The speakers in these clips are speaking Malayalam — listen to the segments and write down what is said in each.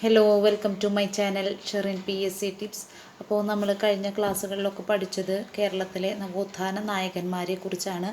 hello welcome to my channel Sherin P S C tips അപ്പോൾ നമ്മൾ കഴിഞ്ഞ ക്ലാസ്സുകളിലൊക്കെ പഠിച്ചത് കേരളത്തിലെ നവോത്ഥാന നായകന്മാരെ കുറിച്ചാണ്.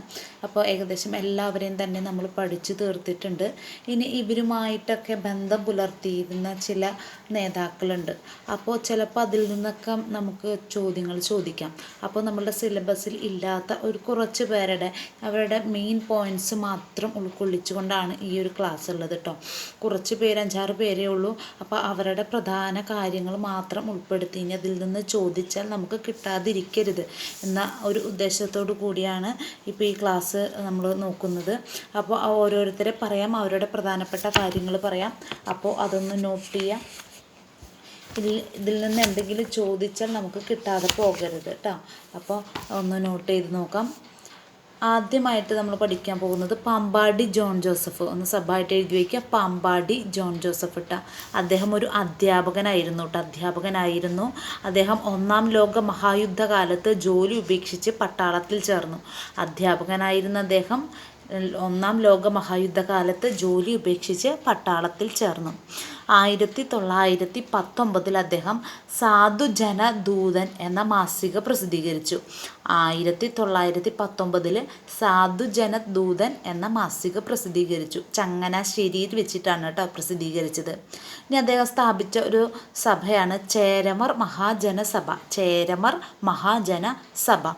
അപ്പോൾ ഏകദേശം എല്ലാവരെയും തന്നെ നമ്മൾ പഠിച്ചു തീർത്തിട്ടുണ്ട്. ഇനി ഇവരുമായിട്ടൊക്കെ ബന്ധം പുലർത്തിയിരുന്ന ചില നേതാക്കളുണ്ട്. അപ്പോൾ ചിലപ്പോൾ അതിൽ നിന്നൊക്കെ നമുക്ക് ചോദ്യങ്ങൾ ചോദിക്കാം. അപ്പോൾ നമ്മളുടെ സിലബസിൽ ഇല്ലാത്ത ഒരു കുറച്ച് പേരുടെ അവരുടെ മെയിൻ പോയിന്റ്സ് മാത്രം ഉൾക്കൊള്ളിച്ചുകൊണ്ടാണ് ഈ ഒരു ക്ലാസ് ഉള്ളത് കേട്ടോ കുറച്ച് പേര് അഞ്ചാറ് പേരേ ഉള്ളൂ. അപ്പോൾ അവരുടെ പ്രധാന കാര്യങ്ങൾ മാത്രം ഉൾപ്പെടുത്തി ഇനി അതിൽ നിന്ന് ചോദിച്ചാൽ നമുക്ക് കിട്ടാതിരിക്കരുത് എന്ന ഒരു ഉദ്ദേശത്തോടു കൂടിയാണ് ഇപ്പോൾ ഈ ക്ലാസ് നമ്മൾ നോക്കുന്നത്. അപ്പോൾ ഓരോരുത്തരെ പറയാം അവരുടെ പ്രധാനപ്പെട്ട കാര്യങ്ങൾ പറയാം. അപ്പോൾ അതൊന്ന് നോട്ട് ചെയ്യാം. ഇതിൽ ഇതിൽ നിന്ന് എന്തെങ്കിലും ചോദിച്ചാൽ നമുക്ക് കിട്ടാതെ പോകരുത് കേട്ടോ അപ്പോൾ ഒന്ന് നോട്ട് ചെയ്ത് നോക്കാം. ആദ്യമായിട്ട് നമ്മൾ പഠിക്കാൻ പോകുന്നത് പാമ്പാടി ജോൺ ജോസഫ് ഒന്ന് സഭായിട്ട് എഴുതി വയ്ക്കുക പാമ്പാടി ജോൺ ജോസഫ് ഇട്ട അദ്ദേഹം ഒരു അധ്യാപകനായിരുന്നു കേട്ടോ അധ്യാപകനായിരുന്നു. അദ്ദേഹം ഒന്നാം ലോക മഹായുദ്ധകാലത്ത് ജോലി ഉപേക്ഷിച്ച് പട്ടാളത്തിൽ ചേർന്നു. അധ്യാപകനായിരുന്ന അദ്ദേഹം ഒന്നാം ലോക മഹായുദ്ധകാലത്ത് ജോലി ഉപേക്ഷിച്ച് പട്ടാളത്തിൽ ചേർന്നു. ആയിരത്തി തൊള്ളായിരത്തി പത്തൊമ്പതിൽ അദ്ദേഹം സാധുജന ദൂതൻ എന്ന മാസിക പ്രസിദ്ധീകരിച്ചു. ആയിരത്തി തൊള്ളായിരത്തി പത്തൊമ്പതിൽ സാധുജന ദൂതൻ എന്ന മാസിക പ്രസിദ്ധീകരിച്ചു. ചങ്ങനാശ്ശേരിയിൽ വെച്ചിട്ടാണ് കേട്ടോ പ്രസിദ്ധീകരിച്ചത്. ഇനി അദ്ദേഹം സ്ഥാപിച്ച ഒരു സഭയാണ് ചേരമർ മഹാജനസഭ. ചേരമർ മഹാജനസഭ.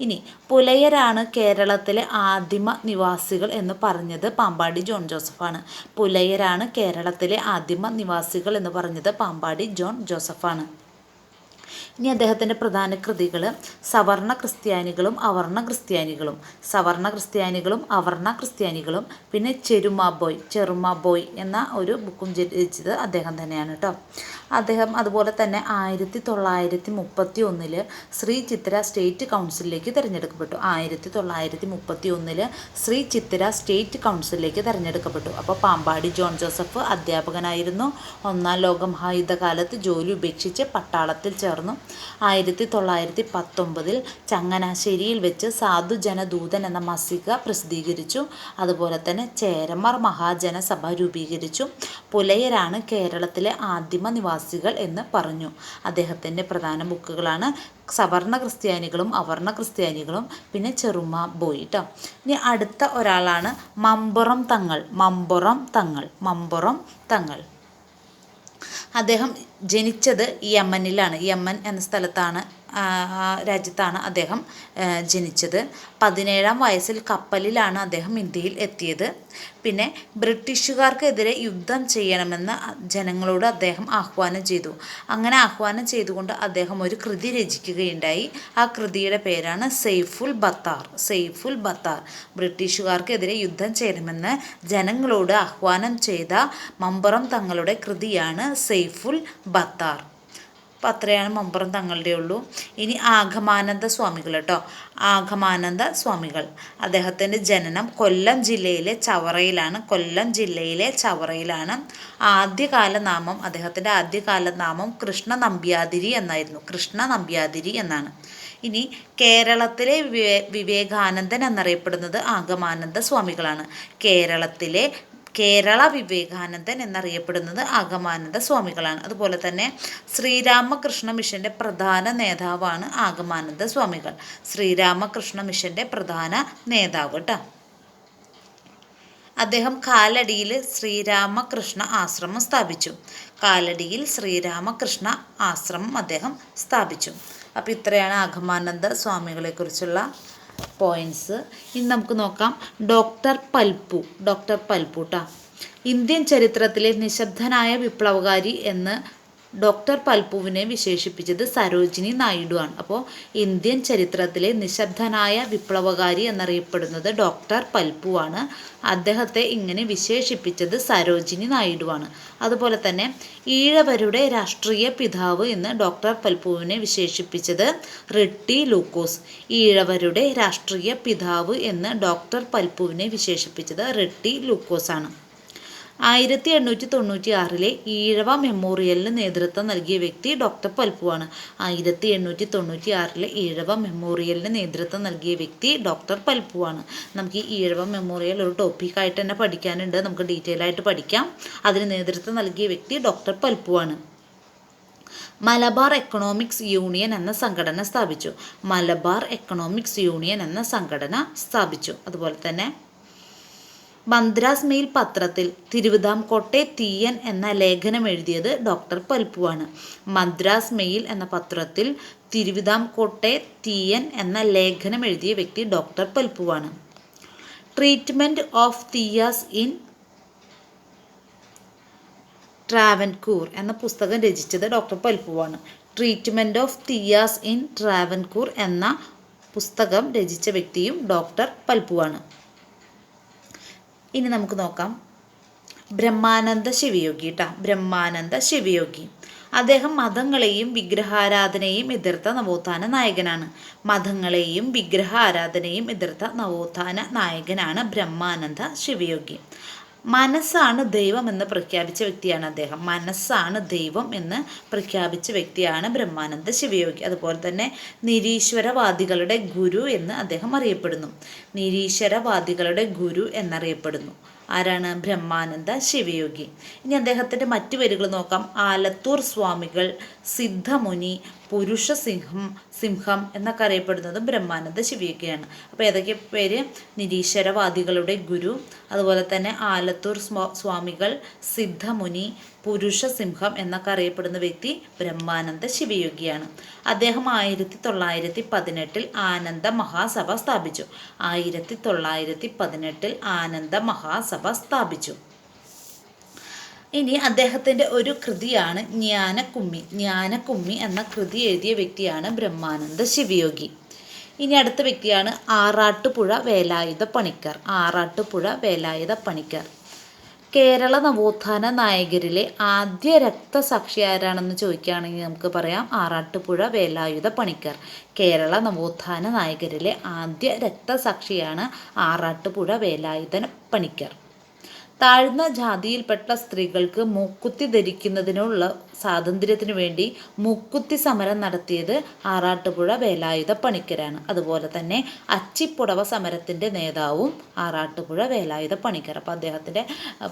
ഇനി പുലയരാണ് കേരളത്തിലെ ആദിമ നിവാസികൾ എന്ന് പറഞ്ഞത് പാമ്പാടി ജോൺ ജോസഫാണ്. പുലയരാണ് കേരളത്തിലെ ആദിമ നിവാസികൾ എന്ന് പറഞ്ഞത് പാമ്പാടി ജോൺ ജോസഫാണ്. ഇനി അദ്ദേഹത്തിന്റെ പ്രധാന കൃതികൾ സവർണ ക്രിസ്ത്യാനികളും അവർണ ക്രിസ്ത്യാനികളും. സവർണ ക്രിസ്ത്യാനികളും അവർണ ക്രിസ്ത്യാനികളും. പിന്നെ ചെരുമാ ബോയ് ചെറുമാ ബോയ് എന്ന ഒരു ബുക്കും രചിച്ചത് അദ്ദേഹം തന്നെയാണ് കേട്ടോ അദ്ദേഹം അതുപോലെ തന്നെ ആയിരത്തി തൊള്ളായിരത്തി മുപ്പത്തി ഒന്നിൽ ശ്രീ ചിത്ര സ്റ്റേറ്റ് കൗൺസിലിലേക്ക് തിരഞ്ഞെടുക്കപ്പെട്ടു. ആയിരത്തി തൊള്ളായിരത്തി മുപ്പത്തി ഒന്നിൽ ശ്രീ ചിത്ര സ്റ്റേറ്റ് കൗൺസിലിലേക്ക് തിരഞ്ഞെടുക്കപ്പെട്ടു. അപ്പോൾ പാമ്പാടി ജോൺ ജോസഫ് അധ്യാപകനായിരുന്നു. ഒന്നാം ലോക മഹായുദ്ധകാലത്ത് ജോലി ഉപേക്ഷിച്ച് പട്ടാളത്തിൽ ചേർന്നു. ആയിരത്തി തൊള്ളായിരത്തി പത്തൊമ്പതിൽ ചങ്ങനാശ്ശേരിയിൽ വെച്ച് സാധുജനദൂതൻ എന്ന മാസിക പ്രസിദ്ധീകരിച്ചു. അതുപോലെ തന്നെ ചേരമർ മഹാജനസഭ രൂപീകരിച്ചു. പുലയരാണ് കേരളത്തിലെ ആദിമ നിവാസികൾ എന്ന് പറഞ്ഞു. അദ്ദേഹത്തിന്റെ പ്രധാന ബുക്കുകളാണ് സവർണ ക്രിസ്ത്യാനികളും അവർണ ക്രിസ്ത്യാനികളും പിന്നെ ചെറുമ ബോയിട്ടോ കേട്ടോ ഇനി അടുത്ത ഒരാളാണ് മമ്പുറം തങ്ങൾ മമ്പുറം തങ്ങൾ മമ്പുറം തങ്ങൾ. അദ്ദേഹം ജനിച്ചത് യമനിലാണ് യമൻ എന്ന സ്ഥലത്താണ് രാജ്യത്താണ് അദ്ദേഹം ജനിച്ചത്. പതിനേഴാം വയസ്സിൽ കപ്പലിലാണ് അദ്ദേഹം ഇന്ത്യയിൽ എത്തിയത്. പിന്നെ ബ്രിട്ടീഷുകാർക്കെതിരെ യുദ്ധം ചെയ്യണമെന്ന് ജനങ്ങളോട് അദ്ദേഹം ആഹ്വാനം ചെയ്തു. അങ്ങനെ ആഹ്വാനം ചെയ്തുകൊണ്ട് അദ്ദേഹം ഒരു കൃതി രചിക്കുകയുണ്ടായി. ആ കൃതിയുടെ പേരാണ് സെയ്ഫുൽ ബത്താർ സെയ്ഫുൽ ബത്താർ. ബ്രിട്ടീഷുകാർക്കെതിരെ യുദ്ധം ചെയ്യണമെന്ന് ജനങ്ങളോട് ആഹ്വാനം ചെയ്ത മമ്പറം തങ്ങളുടെ കൃതിയാണ് സെയ്ഫുൽ ബത്താർ. അപ്പം അത്രയാണ് മമ്പുറം തങ്ങളുടെ ഉള്ളൂ. ഇനി ആഗമാനന്ദ സ്വാമികൾ കേട്ടോ. ആഗമാനന്ദ സ്വാമികൾ. അദ്ദേഹത്തിന്റെ ജനനം കൊല്ലം ജില്ലയിലെ ചവറയിലാണ്. കൊല്ലം ജില്ലയിലെ ചവറയിലാണ്. ആദ്യകാല നാമം അദ്ദേഹത്തിന്റെ ആദ്യകാല നാമം കൃഷ്ണ നമ്പ്യാതിരി എന്നായിരുന്നു. കൃഷ്ണ നമ്പ്യാതിരി എന്നാണ്. ഇനി കേരളത്തിലെ വിവേ വിവേകാനന്ദൻ എന്നറിയപ്പെടുന്നത് ആഗമാനന്ദ സ്വാമികളാണ്. കേരളത്തിലെ കേരള വിവേകാനന്ദൻ എന്നറിയപ്പെടുന്നത് ആഗമാനന്ദ സ്വാമികളാണ്. അതുപോലെ തന്നെ ശ്രീരാമകൃഷ്ണ മിഷന്റെ പ്രധാന നേതാവാണ് ആഗമാനന്ദ സ്വാമികൾ. ശ്രീരാമകൃഷ്ണ മിഷന്റെ പ്രധാന നേതാവ് കേട്ടോ അദ്ദേഹം കാലടിയിൽ ശ്രീരാമകൃഷ്ണ ആശ്രമം സ്ഥാപിച്ചു. കാലടിയിൽ ശ്രീരാമകൃഷ്ണ ആശ്രമം അദ്ദേഹം സ്ഥാപിച്ചു. അപ്പോൾ ഇത്രയാണ് ആഗമാനന്ദ സ്വാമികളെക്കുറിച്ചുള്ള പോയിന്റ്സ് ഇനി നമുക്ക് നോക്കാം. ഡോക്ടർ പൽപ്പു ഡോക്ടർ പൽപ്പു കേട്ടോ ഇന്ത്യൻ ചരിത്രത്തിലെ നിശബ്ദനായ വിപ്ലവകാരി എന്ന് ഡോക്ടർ പൽപ്പുവിനെ വിശേഷിപ്പിച്ചത് സരോജിനി നായിഡു ആണ് അപ്പോൾ ഇന്ത്യൻ ചരിത്രത്തിലെ നിശബ്ദനായ വിപ്ലവകാരി എന്നറിയപ്പെടുന്നത് ഡോക്ടർ പൽപ്പുവാണ് അദ്ദേഹത്തെ ഇങ്ങനെ വിശേഷിപ്പിച്ചത് സരോജിനി നായിഡു ആണ് അതുപോലെ തന്നെ ഈഴവരുടെ രാഷ്ട്രീയ പിതാവ് എന്ന് ഡോക്ടർ പൽപ്പുവിനെ വിശേഷിപ്പിച്ചത് റിട്ടി ലൂക്കോസ്. ഈഴവരുടെ രാഷ്ട്രീയ പിതാവ് എന്ന് ഡോക്ടർ പൽപ്പുവിനെ വിശേഷിപ്പിച്ചത് റിട്ടി ലൂക്കോസ് ആണ് ആയിരത്തി എണ്ണൂറ്റി തൊണ്ണൂറ്റി ആറിലെ ഈഴവ മെമ്മോറിയലിന് നേതൃത്വം നൽകിയ വ്യക്തി ഡോക്ടർ പൽപ്പുവാണ്. ആയിരത്തി എണ്ണൂറ്റി തൊണ്ണൂറ്റി ആറിലെ ഈഴവ മെമ്മോറിയലിന് നേതൃത്വം നൽകിയ വ്യക്തി ഡോക്ടർ പൽപ്പുവാണ്. നമുക്ക് ഈ ഈഴവ മെമ്മോറിയൽ ഒരു ടോപ്പിക്കായിട്ട് തന്നെ പഠിക്കാനുണ്ട്. നമുക്ക് ഡീറ്റെയിൽ ആയിട്ട് പഠിക്കാം. അതിന് നേതൃത്വം നൽകിയ വ്യക്തി ഡോക്ടർ പൽപ്പുവാണ്. മലബാർ എക്കണോമിക്സ് യൂണിയൻ എന്ന സംഘടന സ്ഥാപിച്ചു. മലബാർ എക്കണോമിക്സ് യൂണിയൻ എന്ന സംഘടന സ്ഥാപിച്ചു. അതുപോലെ തന്നെ മദ്രാസ് മെയിൽ പത്രത്തിൽ തിരുവിതാംകോട്ടെ തീയൻ എന്ന ലേഖനം എഴുതിയത് ഡോക്ടർ പൽപ്പുവാണ്. മദ്രാസ് മെയിൽ എന്ന പത്രത്തിൽ തിരുവിതാംകോട്ടെ തീയൻ എന്ന ലേഖനം എഴുതിയ വ്യക്തി doctor പൽപ്പുവാണ്. Treatment of Thiyyas in Travancore എന്ന പുസ്തകം രചിച്ചത് doctor പൽപ്പുവാണ്. Treatment of Thiyyas in Travancore എന്ന പുസ്തകം രചിച്ച വ്യക്തിയും ഡോക്ടർ പൽപ്പുവാണ്. ഇനി നമുക്ക് നോക്കാം. ബ്രഹ്മാനന്ദ ശിവയോഗി കേട്ടോ ബ്രഹ്മാനന്ദ ശിവയോഗി. അദ്ദേഹം മതങ്ങളെയും വിഗ്രഹാരാധനയും എതിർത്ത നവോത്ഥാന നായകനാണ്. മതങ്ങളെയും വിഗ്രഹാരാധനയും എതിർത്ത നവോത്ഥാന നായകനാണ് ബ്രഹ്മാനന്ദ ശിവയോഗി. മനസ്സാണ് ദൈവം എന്ന് പ്രഖ്യാപിച്ച വ്യക്തിയാണ് അദ്ദേഹം. മനസ്സാണ് ദൈവം എന്ന് പ്രഖ്യാപിച്ച വ്യക്തിയാണ് ബ്രഹ്മാനന്ദ ശിവയോഗി. അതുപോലെ തന്നെ നിരീശ്വരവാദികളുടെ ഗുരു എന്ന് അദ്ദേഹം അറിയപ്പെടുന്നു. നിരീശ്വരവാദികളുടെ ഗുരു എന്നറിയപ്പെടുന്നു. ആരാണ് ബ്രഹ്മാനന്ദ ശിവയോഗി? ഇനി അദ്ദേഹത്തിന്റെ മറ്റു പേരുകൾ നോക്കാം. ആലത്തൂർ സ്വാമികൾ സിദ്ധമുനി പുരുഷ സിംഹം സിംഹം എന്നൊക്കെ അറിയപ്പെടുന്നത് ബ്രഹ്മാനന്ദ ശിവയൊക്കെയാണ് അപ്പോൾ ഏതൊക്കെ പേര്? നിരീശ്വരവാദികളുടെ ഗുരു അതുപോലെ തന്നെ ആലത്തൂർ സ്വാമികൾ സിദ്ധമുനി പുരുഷ സിംഹം എന്നൊക്കെ അറിയപ്പെടുന്ന വ്യക്തി ബ്രഹ്മാനന്ദ ശിവയോഗിയാണ്. അദ്ദേഹം ആയിരത്തി തൊള്ളായിരത്തി പതിനെട്ടിൽ ആനന്ദ മഹാസഭ സ്ഥാപിച്ചു. ആയിരത്തി തൊള്ളായിരത്തി പതിനെട്ടിൽ ആനന്ദ മഹാസഭ സ്ഥാപിച്ചു. ഇനി അദ്ദേഹത്തിന്റെ ഒരു കൃതിയാണ് ജ്ഞാനക്കുമ്മി. ജ്ഞാനക്കുമ്മി എന്ന കൃതി എഴുതിയ വ്യക്തിയാണ് ബ്രഹ്മാനന്ദ ശിവയോഗി. ഇനി അടുത്ത വ്യക്തിയാണ് ആറാട്ടുപുഴ വേലായുധ പണിക്കർ. ആറാട്ടുപുഴ വേലായുധ പണിക്കർ. കേരള നവോത്ഥാന നായകരിലെ ആദ്യ രക്തസാക്ഷി ആരാണെന്ന് ചോദിക്കുകയാണെങ്കിൽ നമുക്ക് പറയാം ആറാട്ടുപുഴ വേലായുധ പണിക്കർ. കേരള നവോത്ഥാന നായകരിലെ ആദ്യ രക്തസാക്ഷിയാണ് ആറാട്ടുപുഴ വേലായുധ പണിക്കർ. താഴ്ന്ന ജാതിയിൽപ്പെട്ട സ്ത്രീകൾക്ക് മൂക്കുത്തി ധരിക്കുന്നതിനുള്ള സ്വാതന്ത്ര്യത്തിനു വേണ്ടി മൂക്കുത്തി സമരം നടത്തിയത് ആറാട്ടുപുഴ വേലായുധ പണിക്കരാണ്. അതുപോലെ തന്നെ അച്ചിപ്പുടവ സമരത്തിന്റെ നേതാവും ആറാട്ടുപുഴ വേലായുധ പണിക്കർ. അപ്പോൾ അദ്ദേഹത്തിന്റെ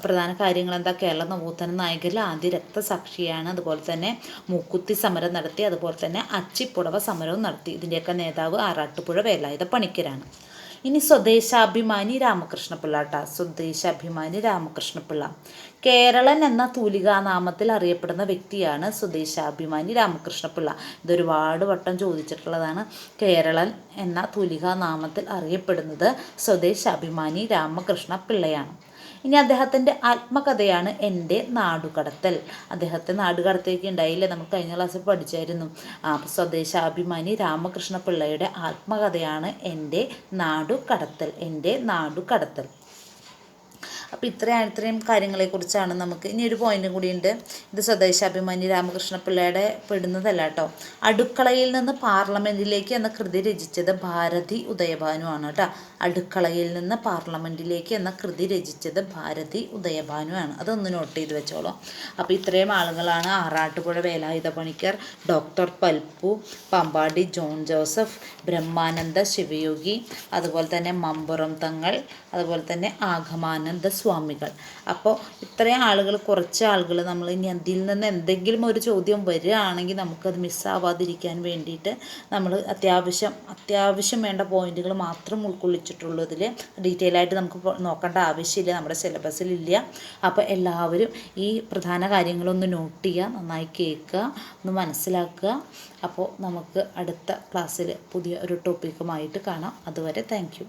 പ്രധാന കാര്യങ്ങൾ എന്താ? കേരള നവോത്ഥന നായകരിൽ ആദ്യ രക്തസാക്ഷിയാണ്. അതുപോലെ തന്നെ മൂക്കുത്തി സമരം നടത്തി അതുപോലെ തന്നെ അച്ചിപ്പുടവ സമരവും നടത്തി. ഇതിന്റെയൊക്കെ നേതാവ് ആറാട്ടുപുഴ വേലായുധ പണിക്കരാണ്. ഇനി സ്വദേശാഭിമാനി രാമകൃഷ്ണപിള്ള കേട്ടോ സ്വദേശാഭിമാനി രാമകൃഷ്ണപിള്ള. കേരളൻ എന്ന തൂലികാനാമത്തിൽ അറിയപ്പെടുന്ന വ്യക്തിയാണ് സ്വദേശാഭിമാനി രാമകൃഷ്ണപിള്ള. ഇതൊരുപാട് വട്ടം ചോദിച്ചിട്ടുള്ളതാണ്. കേരളൻ എന്ന തൂലികാനാമത്തിൽ അറിയപ്പെടുന്നത് സ്വദേശാഭിമാനി രാമകൃഷ്ണ പിള്ളയാണ് ഇനി അദ്ദേഹത്തിന്റെ ആത്മകഥയാണ് എന്റെ നാടുകടത്തൽ. അദ്ദേഹത്തെ നാടുകടത്തേക്ക് ഉണ്ടായില്ലേ. നമുക്ക് കഴിഞ്ഞ ക്ലാസ്സിൽ പഠിച്ചായിരുന്നു. സ്വദേശാഭിമാനി രാമകൃഷ്ണ പിള്ളയുടെ ആത്മകഥയാണ് എന്റെ നാടുകടത്തൽ എന്റെ നാടുകടത്തൽ. അപ്പോൾ ഇത്രയും ഇത്രയും കാര്യങ്ങളെക്കുറിച്ചാണ് നമുക്ക്. ഇനി ഒരു പോയിന്റും കൂടിയുണ്ട് ഇത് സ്വദേശാഭിമാനി രാമകൃഷ്ണപിള്ളയുടെ പെടുന്നതല്ല കേട്ടോ. അടുക്കളയിൽ നിന്ന് പാർലമെന്റിലേക്ക് എന്ന കൃതി രചിച്ചത് ഭാരതി ഉദയഭാനു ആണ് കേട്ടോ. അടുക്കളയിൽ നിന്ന് പാർലമെന്റിലേക്ക് എന്ന കൃതി രചിച്ചത് ഭാരതി ഉദയഭാനു ആണ്. അതൊന്ന് നോട്ട് ചെയ്ത് വെച്ചോളൂ. അപ്പോൾ ഇത്രയും ആളുകളാണ് ആറാട്ടുപുഴ വേലായുധ പണിക്കർ ഡോക്ടർ പൽപ്പു പമ്പാടി ജോൺ ജോസഫ് ബ്രഹ്മാനന്ദ ശിവയോഗി അതുപോലെ തന്നെ മമ്പുറം തങ്ങൾ അതുപോലെ തന്നെ ആഗമാനന്ദ സ്വാമികൾ. അപ്പോൾ ഇത്രയും ആളുകൾ കുറച്ച് ആളുകൾ നമ്മൾ ഇനി അതിൽ നിന്ന് എന്തെങ്കിലും ഒരു ചോദ്യം വരികയാണെങ്കിൽ നമുക്കത് മിസ്സാവാതിരിക്കാൻ വേണ്ടിയിട്ട് നമ്മൾ അത്യാവശ്യം അത്യാവശ്യം വേണ്ട പോയിന്റുകൾ മാത്രം ഉൾക്കൊള്ളിച്ചിട്ടുള്ളൂ ഇതിൽ. ഡീറ്റെയിൽ ആയിട്ട് നമുക്ക് നോക്കേണ്ട ആവശ്യമില്ല. നമ്മുടെ സിലബസിലില്ല അപ്പോൾ എല്ലാവരും ഈ പ്രധാന കാര്യങ്ങളൊന്ന് നോട്ട് ചെയ്യുക നന്നായി കേൾക്കുക ഒന്ന് മനസ്സിലാക്കുക. അപ്പോൾ നമുക്ക് അടുത്ത ക്ലാസ്സിൽ പുതിയ ഒരു ടോപ്പിക്കുമായിട്ട് കാണാം. അതുവരെ താങ്ക്